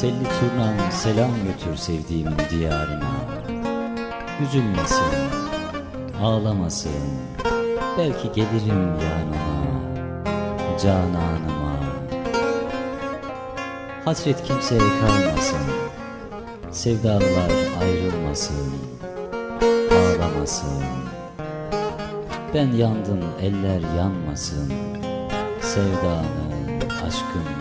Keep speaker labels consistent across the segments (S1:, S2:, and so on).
S1: Telli turnam selam götür sevdiğimin diyarına. Üzülmesin, ağlamasın Belki gelirim yanına Cananıma. Hasret kimseye kalmasın Sevdalılar ayrılmasın Ağlamasın. Ben yandım eller yanmasın Sevdanın aşkın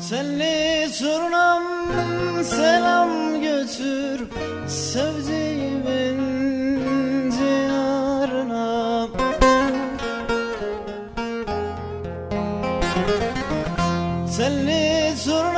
S2: Senli turnam selam götür sevdiğimin diyarına Senli turnam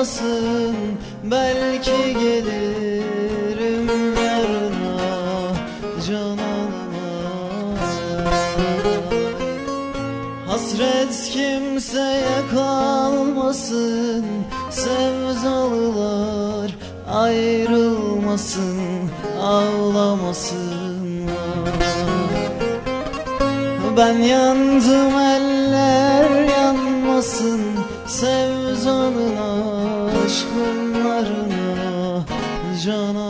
S2: ağlamasın Belki gelirim yarına cananıma. Hasret kimseye kalmasın Sevdalılar ayrılmasın Ağlamasınlar. Ben yandım eller yanmasın Sevdanın aşkınlarına Cananıma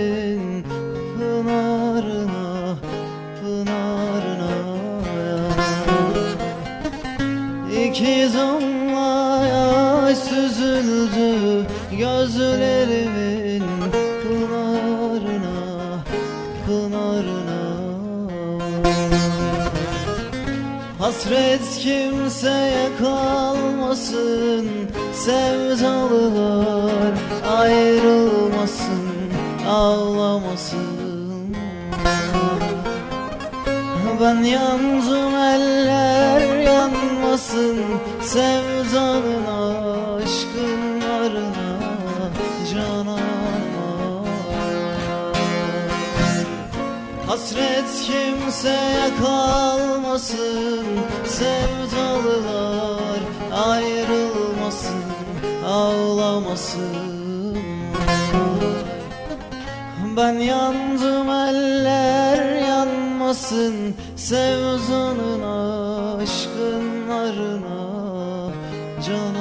S2: İki damla yaş süzüldü gözlerimin pınarına, pınarına. Hasret kimseye kalmasın Sevdalılar ayrılmasın Ağlamasın Ben yandım eller yanmasın. Sevdanın aşkınlarına Cananıma Hasret kimseye kalmasın. Sevdalılar ayrılmasın Ağlamasın. Ben yandım eller yanmasın Sevdanın aşkınlarına Canan